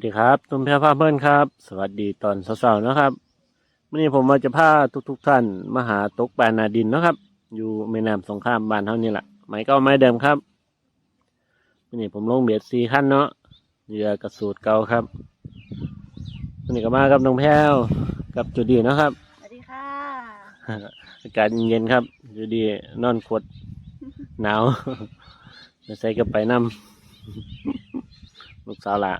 สดีครับ ตุ้มแพรพาเพื่อนครับ สวัสดีตอนเช้าๆนะครับวันนี้ผมมาจะพาทุกๆท่านมาหาตกปลานาดินเนาะครับ อยู่แม่น้ำสงครามบ้านเท่านี้แหละไม้เก่าไม้เดิมครับวันนี้ผมลงเบียดสี่ขั้นเนาะเรือกระสูตรเก่าครับวันนี้ก็มากับน้องแพรวกับจูดีเนาะครับสวัสดีค่ะอากาศเย็นๆครับจูดีนอนขวดหนาวจะใส่กับไปน้ำลูกสาวละ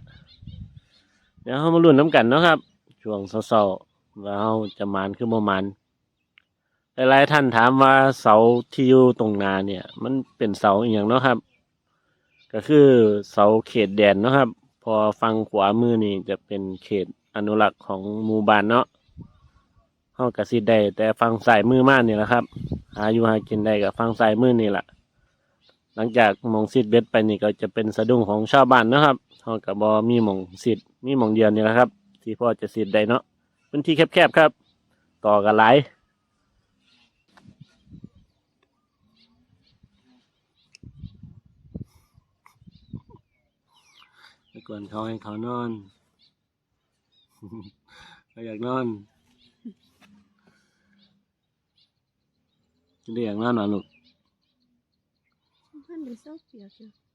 เดี๋ยวเรามาลุ้นน้ำกันเนาะครับ ช่วงเศร้าๆว่าเราจะมานคือบ่มานหลายๆท่านถามว่าเสาที่อยู่ตรงนาเนี่ย มันเป็นเสาอย่างเนาะครับ ก็คือเสาเขตแดนเนาะครับ พอฟังขวามือนี่จะเป็นเขตอนุรักษ์ของหมู่บ้านเนาะเฮากระสิได้แต่ฟังสายมือมากนี่แหละครับ หาอยู่หากินได้กับฟังสายมือนี่แหละหลังจากมองสิทธิ์เบ็ดไปนี่ก็จะเป็นสะดุ้งของชาวบ้านนะครับ เฮากับบอมีหมองสิทธิ์มีหมองเดียวนี่แหละครับ ที่พ่อจะสิทธิ์ได้เนาะพื้นที่แคบๆครับ ต่อกันหลายไปกวนเขาให้เขานอนเขาอยากนอนจะเรียกนอนหรอลูกท่านดูเศร้าเปียกอยู่นะเนี่ย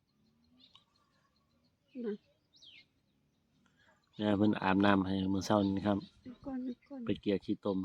เพิ่นอาบน้ำให้มื้อเช้านี้ครับดูก่อนดูก่อนไปเกลี่ยขี้ตม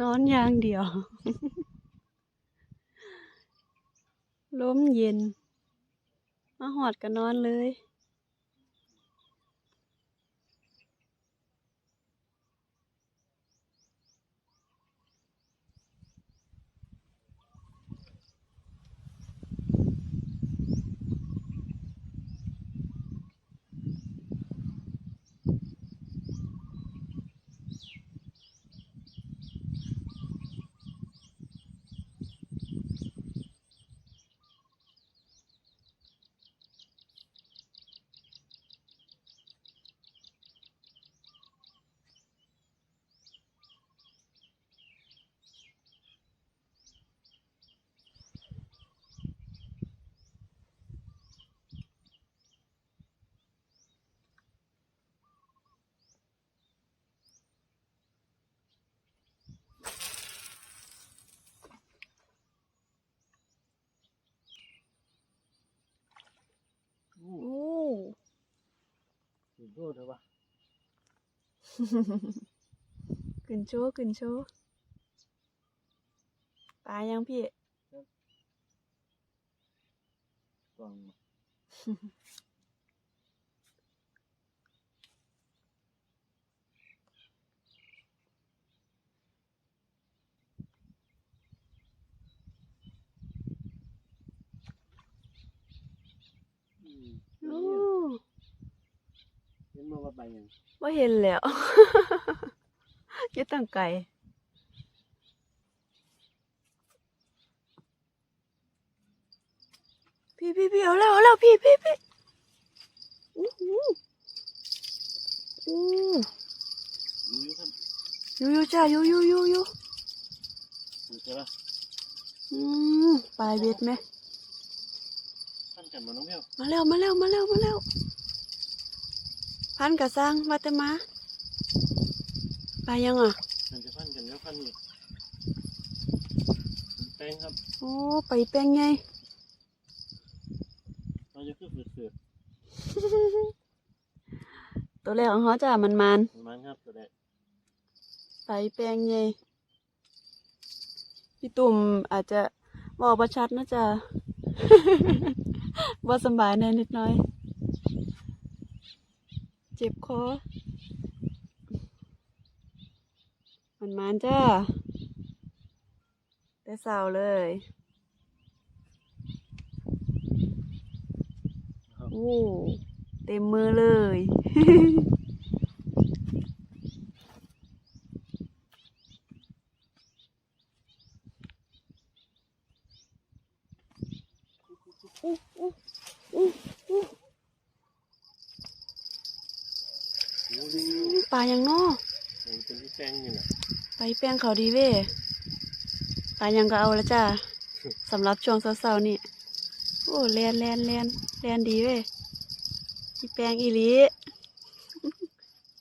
นอนอย่างเดียว ล้มเย็น มาหอดก็นอนเลย โอ้ โทษเถอะวะขึ้นโชว์ เห็นมาว่าไปยังว่าเห็นแล้วอยึดตั้งไก่พี่พี่พี่เอาแล้วเอาแล้วพี่พี่พี่อู้หูอู้รู้อยู่ครับยูยูจ้ายูยูยูยูรู้ใช่ปะอืมปลายเบ็ดไหมท่านกันมาน้องเพียวมาแล้วมาแล้วมาแล้วมาแล้ว พันกระซังมาแต่มาไปยังอะท่านจะพันกันแล้วพันนี่แป้งครับ โอ้ไปแป้งไงเราจะคือฝืดตัวแรกของเขาจ้ะมันมันมันครับตัวแรกๆไปแปลงใหญ่พี่ตุ่มอาจจะบอกประชัดนะจ๊ะว่าสำบายแน่นิดหน่อย เจ็บคอมันมันจ้าแต่เศร้าเลยโอ้เต็มมือเลย อู้อู้อู้อู้ โอ้ย ป ลายังนอมันเป็นที่แป้งอยู่น่ะไปแป้งเขาดีเว้ปลายังก็เอาแล้วจ้าสำหรับช่วงเช้าๆนี่โอ้แลนแลนแลนแลนดีเว้พี่แป้งอีหลี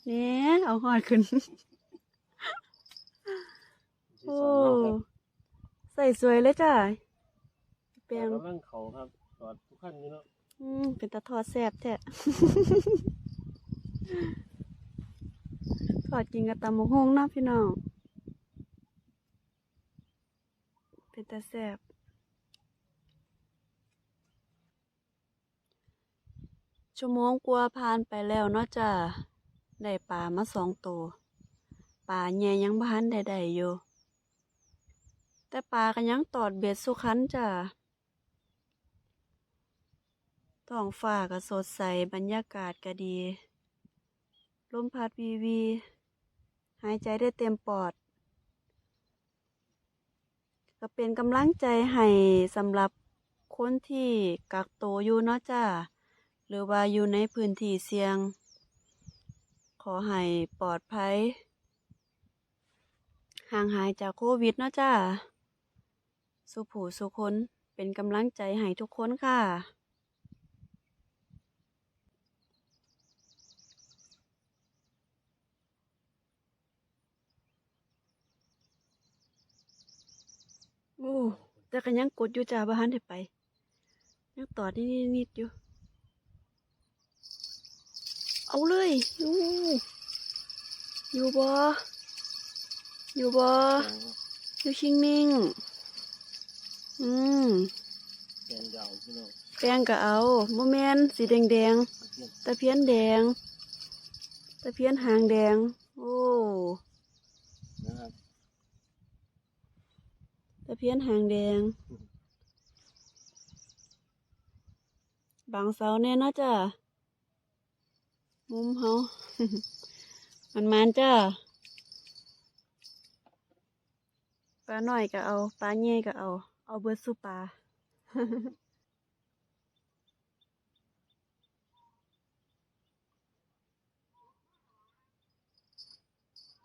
เนี่ยเอาหอดขึ้นที่โอ้สองเอาครับใส่สวยเลยจ้าพี่แป้งกำลังเขาครับตอดทุกขั้นอยู่เนาะอืมเป็นตาทอดแซ่บแท้ ทอดกินกับตำมะฮงเนาะพี่น้อง เป็นตาแซ่บชั่วโมงกว่าผ่านไปแล้วเนาะจ้ะได้ปลามาสองตัวปลาแย่ยังบ้านใดๆอยู่ แต่ปลาก็ยังตอดเบ็ดสุขันจ้ะท้องฟ้าก็สดใสบรรยากาศก็ดี ลมพัดวีวี หายใจได้เต็มปอด ก็เป็นกำลังใจให้สำหรับคนที่กักตัวอยู่เนาะจ้าหรือว่าอยู่ในพื้นที่เสี่ยง ขอให้ปลอดภัย ห่างหายจากโควิดเนาะจ้าสุผูสุคนเป็นกำลังใจให้ทุกคนค่ะ อ้แต่ก็ยังกดอยู่จ้าบ้านได้ไปยังต่อนิดนิดอยู่ เอาเลยอยู่อยู่บ่อยู่บ่อยู่ชิงนิ่งอืมแป้งยาพี่น้องแป้งก็เอาโมแมนสีแดงแดงตะเพียนๆตะเพียนแดง ตะเพียนหางแดง โอ้ นะครับ ตะเพียนหางแดง บางเสาแน่เนาะจ้ะ มุมเฮามันมันจ้าปลาหน่อยก็เอา ปลาเย่ก็เอา เอาเบิดสู้ปลา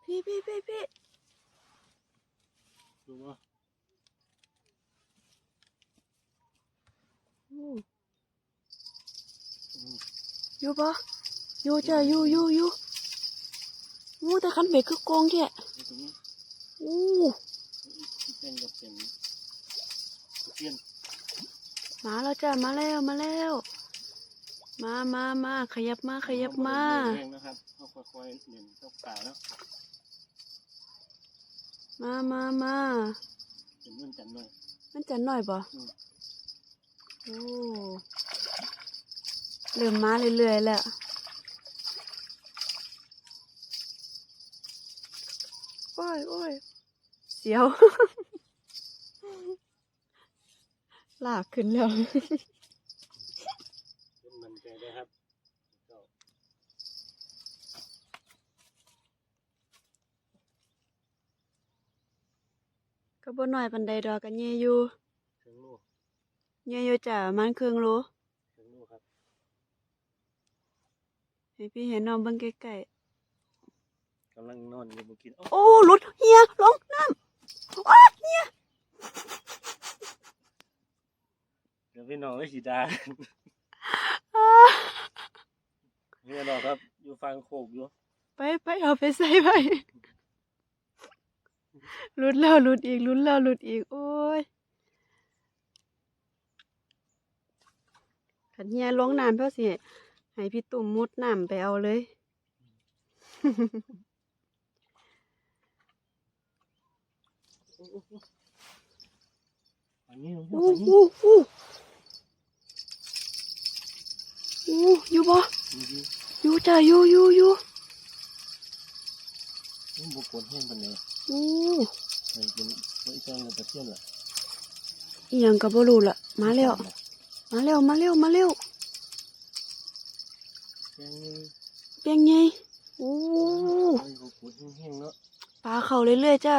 พี่พี่พี่พี่ดูว่า อู้อืมอยู่ปะอยู่จ้ะอยู่อยู่อยู่อู้แต่คันเบ็ดคือโกงแท้ดูตรงนี้อู้ที่แป้งกับเป็นตะเพียนมาแล้วจ้ะมาแล้วมาแล้ว มามามาขยับมาขยับมาเองนะครับเขาค่อยๆเล่นเข้าป่าแล้วมามามาเป็นเงื่อนจันหน่อยมันจะหน่อยบ่อืมโอ้ เริ่มมาเรื่อยๆแล้วโอ้ยโอ้ยเสียว ลากขึ้นแล้วเป็นมันใจได้ครับก็ก็บ่น้อยปานใดดอกกันเยอยู่เครื่องลูก เยอยู่จ้ะมันครึ่งโลเครื่องลูกครับให้พี่เห็นน้องเบิ่งใกล้กำลังนอนอยู่บนกินๆโอ้หลุดเฮียลงน้ำอ้าเฮียเดี๋ยวพี่น้องเลยสีดาอ้าเฮียดอกครับ อยู่ฟังโคกอยู่ไปไปเอาไปใส่ไปหลุดแล้วหลุดอีกหลุดแล้วหลุดอีกโอ้ยขัน เฮียลงน้ำเพื่อสิให้พี่ตุ่มมุดน้ำไปเอาเลย อันนี้อู้อู้อู้อู้อยู่บ่อยู่จ้าอยู่อยู่อยู่นี่บุกคนแห้งปันเลยอู้มันเป็นไม่แจ้งกับตะเพียนล่ะอีหยังก็บ่รู้ละมาแล้ว มาแล้วมาแล้วมาแล้วแจ้งนี่เปียงใหญ่อู้ไอ้บุกคนแห้งๆเนาะปลาเข้าเรื่อยๆจ้า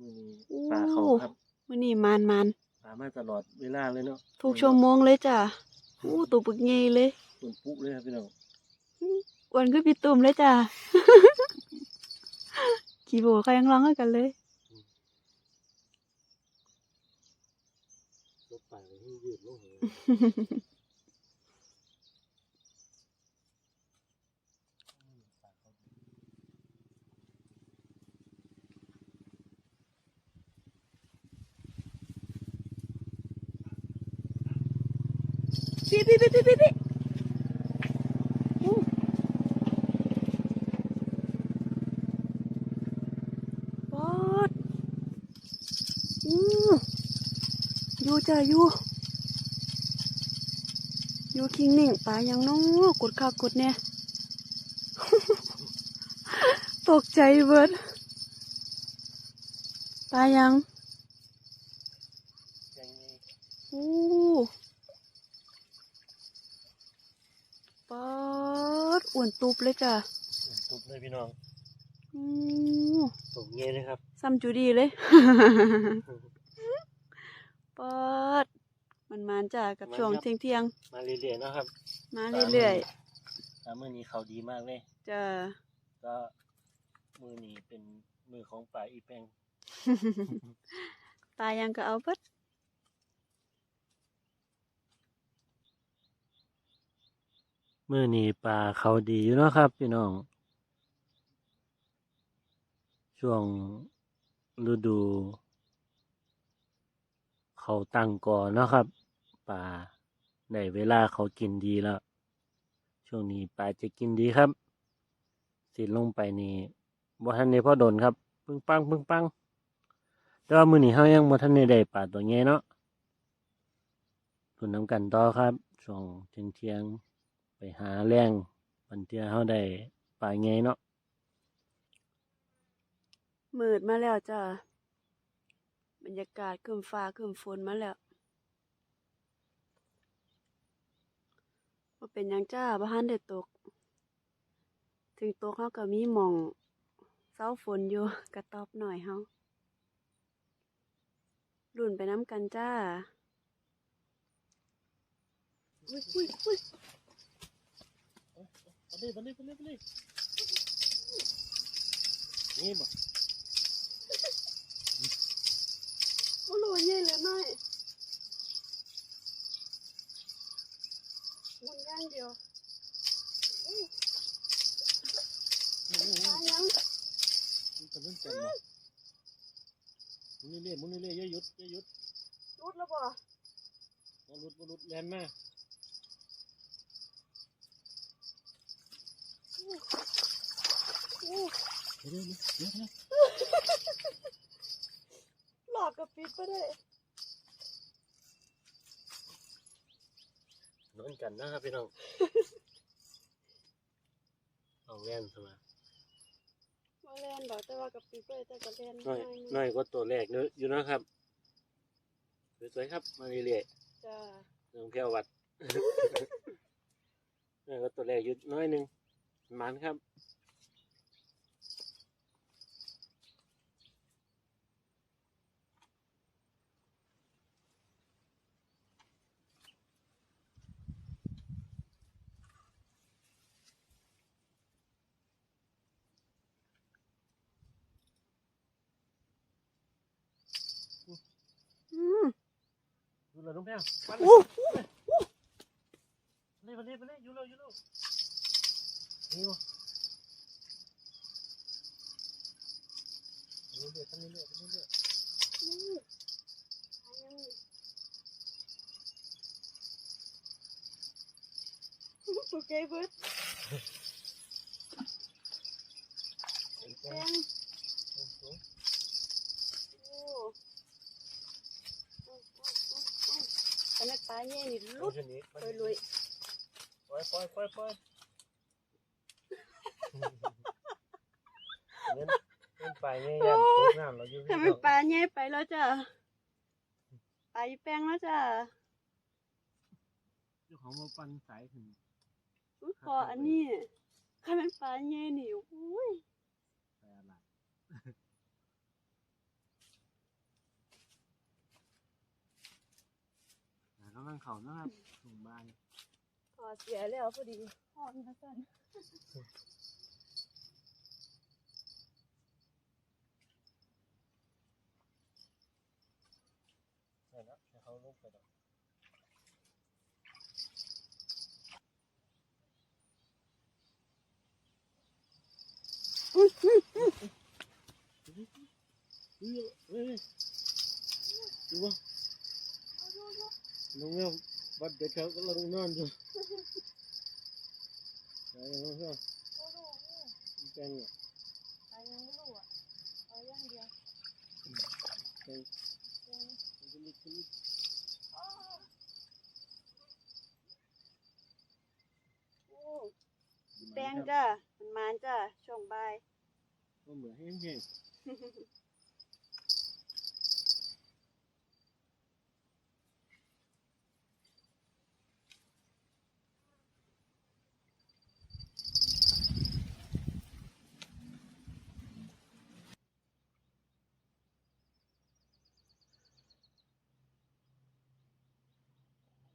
มือนี้โอ้ปลาเขาครับมื้อนี้มานมานปลามาตลอดเวลาเลยเนาะทุกชั่วโมงเลยจ้าอู้ตัวปึกใหญ่เลยตุ่นปุ๊เลยครับพี่น้องอ้วนคือพี่ตุ่มเลยจ้าขี่โบเขายังร้องให้กันเลย รถปลาก็ให้ยืดลงเลยปลาเขา พี่พี่พี่พี่พี่พี่อู้ปอดอยู่จ้าอยู่ อยู่คิงนิ่งปลายังน้อกดข้าวกดเนี่ยตกใจเบิดปลายังแจ้งนี่อู้ปอดอ้วนตุบเลยจ้ะตุ่นปุ๊เลยพี่น้องอู้ตกเงี้ยเลยครับซ้ำจูดีเลยปอด มันมานจ้ะกับช่วงเที่ยงเที่ยงมาเรื่อยๆเนาะครับๆมาเรื่อยตามมือนี้เขาดีมากเลยๆจ้ะก็มือนี้เป็นมือของป่าอีแปงปลายังก็เอาเบิดมือนี้ป่าเขาดีอยู่เนาะครับ พี่น้อง ช่วงฤดู เขาตั้งก่อนเนาะครับ ป่าได้เวลาเขากินดีแล้ว ช่วงนี้ป่าจะกินดีครับ สิลงไปนี่บ่ทันได้พอดนครับ ปึ้งปังปึ้งปังแต่ว่ามื้อนี้เฮายังบ่ทันได้ได้ปลาตัวใหญ่เนาะทุนน้ำกันต่อครับช่วงเที่ยงไปหาแรงบันเทียเฮาได้ปลาใหญ่เนาะมืดมาแล้วจ้ะบรรยากาศคืมฟ้าคืมฝนมาแล้ว ว่าเป็นยังจ้าบ้านได้ตก ถึงตกเขาก็มีหมองเศาฝนอยู่กระตอบหน่อยเฮารุ่นไปน้ำกันจ้าอุ้ยอุ้ยอุ้ยไปเลยไปเลยไปเลยไปเลยนี่บ่โอ้โหเย่เลยน้อยางเดียวอุ้ยตายยังมันก็เริ่มจันบ่มุนเรื่อยๆมุนเรื่อยๆอย่าหยุดอย่าหยุดรุดแล้วบ่บ่หลุดบ่หลุดแล่นมาอู้เดี๋ยวเดี๋ยวเดี๋ยวหลอดกับปิดไปได้ นอนกันนะครับพี่น้องเอาแล่นซะมามาเล่นดอกแต่ว่ากับปิดไปแต่กับเล่นน้อยง่ายน้อยกว่าตัวแรกเนอะอยู่นะครับสวยๆครับมาเรื่อยจ้าๆน้องเพียววัดน้อยกว่าตัวแรกอยู่น้อยหนึงมันครับ อืม ดู เลยน้องเพียวไปอู้เลยไปเลยไปเลยอยู่เลยอยู่เลยนี่วะเรื่อยๆทำเรื่อยๆทำเรื่อยอืมตายยังโอเคเบิร์ด แป้งโอ้ แต่ไม่ปลาเย่นี่ลุดเลยลุยปล่อยปล่อยปล่อยปล่อยเล่นเล่นไปเนี่ยยันตกน้ำเราอยู่แต่ไม่ปลาเย่ไปแล้วจ้ะปลาอีแป้งแล้วจ้ะเจ้าของมาปันสายถึงอุ๊ยพออันนี้ถ้าเป็นปลาเย่นี่อุ้ยไปอะไรำลังเขานะครับถุงบานพอเสียแล้วพอดีพอนนะจันใช่แล้วให้เขาลงไปดอกเฮ้ยเฮ้ย บัดเด็กเขาก็ลงนอนอยู่ไหนน้องแมวแกงเนี่ยปลายังไม่รู้อะเอาอย่างเดียวแกงมันจะมีชีวิตโอ้แป้งจ้ะมันมานจ้ะช่วงบ่ายก็เหมือนแห้งๆ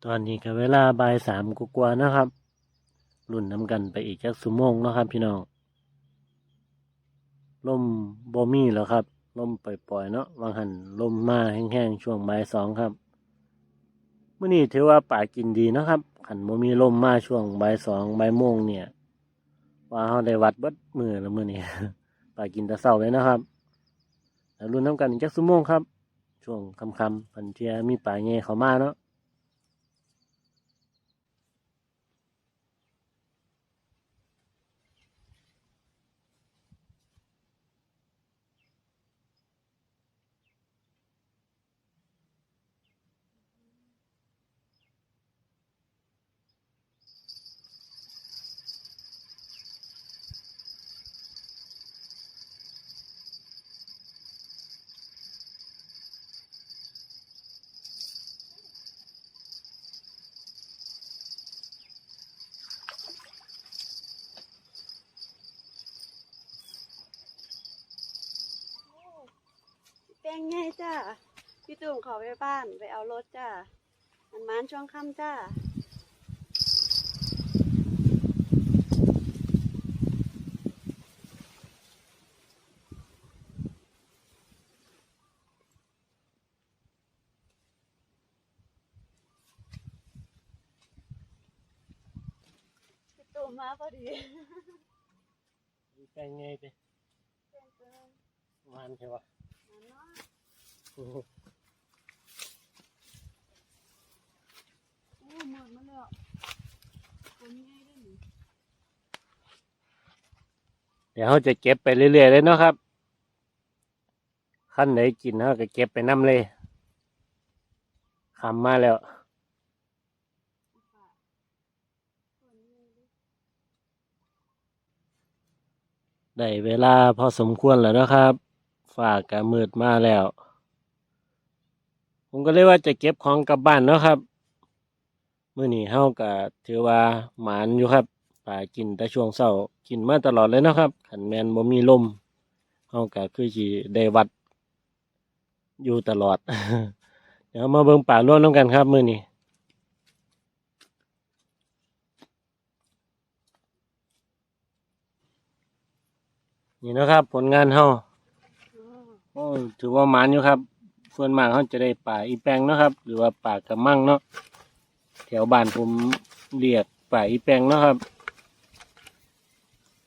ตอนนี้ก็เวลาบ่ายสามกว่านะครับรุ่นน้ำกันไปอีกจักสุโมงนะครับพี่น้องลมบ่มีแล้วครับลมปล่อยๆเนาะวางหันลมมาแห้งๆช่วงบ่ายสองครับเมื่อนี้ถือว่าป่ากินดีนะครับขันบ่มีลมมาช่วงบ่ายสองบ่ายโมงเนี่ย ว่าเขาได้วัดเบิดมือแล้วมื่อนี้ป่ากินตะเศร้าเลยนะครับแล้วรุ่นน้ำกันอีกจักสุโมงครับ ช่วงค่ำๆพันเทียมีป่าเงยเขามาเนาะ แป้งไงจ้ะ พี่ตุ่มขอไปบ้านไปเอารถจ้ะมันมานช่วงค่ำจ้ะพี่ตุ่มมาพอดีแปลงไงไปเป็นเกินมันใช่ปะมันเนาะ โอ้โห โอ้หมดมาแล้วคนง่ายด้วยนี่ เดี๋ยวเขาจะเก็บไปเรื่อยๆเลยเนาะครับขั้นไหนกินเขาก็เก็บไปน้ำเลยคำมาแล้วได้เวลาพอสมควรแล้วนะครับ ฝากกะมืดมาแล้ว ผมก็เลยว่าจะเก็บของกลับบ้านเนาะครับเมื่อนี้เฮาก็ถือว่าหมานอยู่ครับ ป่ากินแต่ช่วงเช้ากินมาตลอดเลยนะครับขันแมนบ่มีลมเฮาก็คือสิได้วัด อยู่ตลอด เดี๋ยวมาเบิ่งป่าร่วมน้ำกันครับมื้อนี้นี่นะครับ ผลงานเฮาโอ้ถือว่ามานอยู่ครับ ส่วนมากเขาจะได้ป่าอีแปงเนาะครับ หรือว่าป่ากระมังเนาะแถวบ้านผมเรียกป่าอีแปงเนาะครับ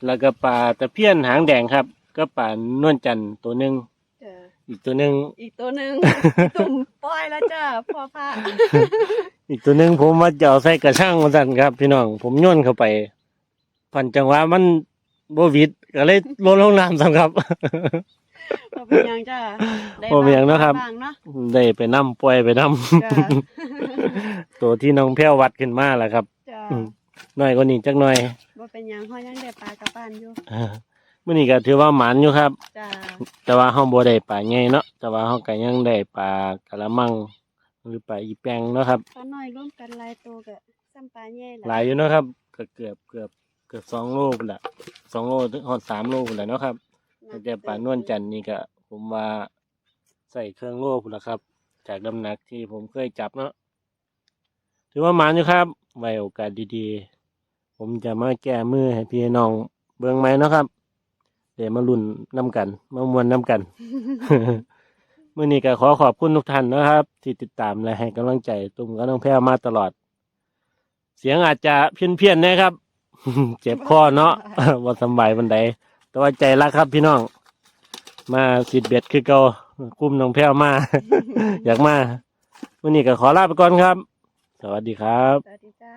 แล้วก็ป่าตะเพียนหางแดงครับ ก็ป่านวลจันทร์ตัวหนึ่งจ้ะอีกตัวหนึ่ง อีกตัวหนึ่ง ตุ่มปล่อยแล้วจ้ะพ่อพระอีกตัวหนึ่งผมว่าจะเอาใส่กระช่างมาสั่นครับ พี่น้องผมโย่นเข้าไป พันจังหวะมันบ่วิดก็เลยลดลงน้ำซ้ำครับ บ่เป็นหยังจ้าได้บ่เป็นหยังเนาะครับางเนาะได้ไปนํปล่อยไปนํจ้าตัวที่น้องแพ้ววัดขึ้นมาแหละครับ จ้าอืม น้อยกว่านี้จักหน่อยบ่เป็นหยังเฮายังได้ปลากลับบ้านอยู่อ่ามื้อนี้ก็ถือว่าหมานอยู่ครับ จ้าแต่ว่าเฮาบ่ได้ปลาใหญ่เนาะแต่ว่าเฮาก็ยังได้ปลากะละมัง หรือปลาอีแปงเนาะครับ ปลาน้อยรวมกันหลายตัวก็ซ้ำปลาใหญ่หลายอยู่เนาะครับก็เกือบเกือบเกือบสองโลพุ่นละสองโลถึงฮอดสามโลพุ่นละเนาะครับแต่ปลานวลจันทร์นี่ก็ผมว่าใส่เครื่องโลพุ่นละครับ จากน้ำหนักที่ผมเคยจับเนาะ ถือว่าหมานอยู่ครับ ไว้โอกาสดีๆ ผมจะมาแก้มือให้พี่น้องเบิ่งไหมนะครับ เดี๋ยวมาลุ่นน้ำกันมามวนน้ำกัน มื่อนี้ก็ขอขอบคุณทุกท่านนะครับ ที่ติดตามและให้กำลังใจตุ้มกับน้องแพรวมาตลอด เสียงอาจจะเพี้ยนเพียนๆนะครับ เจ็บคอเนาะว่าสบายบันไดแต่ว่าใจรักครับพี่น้อง มาสิดเบ็ดคือเกาคุ้มน้องแพรวมา อยากมามื่อนี้ก็ขอลาไปก่อนครับ สวัสดีครับ สวัสดีจ้า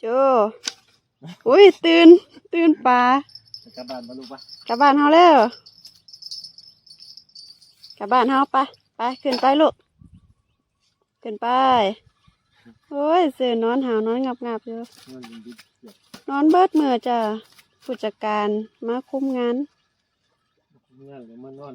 โจ อุ้ย ตื่น ตื่นปลากลับบ้านมาลูกปะกลับบ้านเฮาแล้วกลับบ้านเฮาไปไปขึ้นไปลูกขึ้นไป โอ้ยเสือนอนหาวนอนงับงับๆอยู่นอนเบิดมือจ้ะผู้จัดการมาคุมงาน เงื่อนเลยมานอน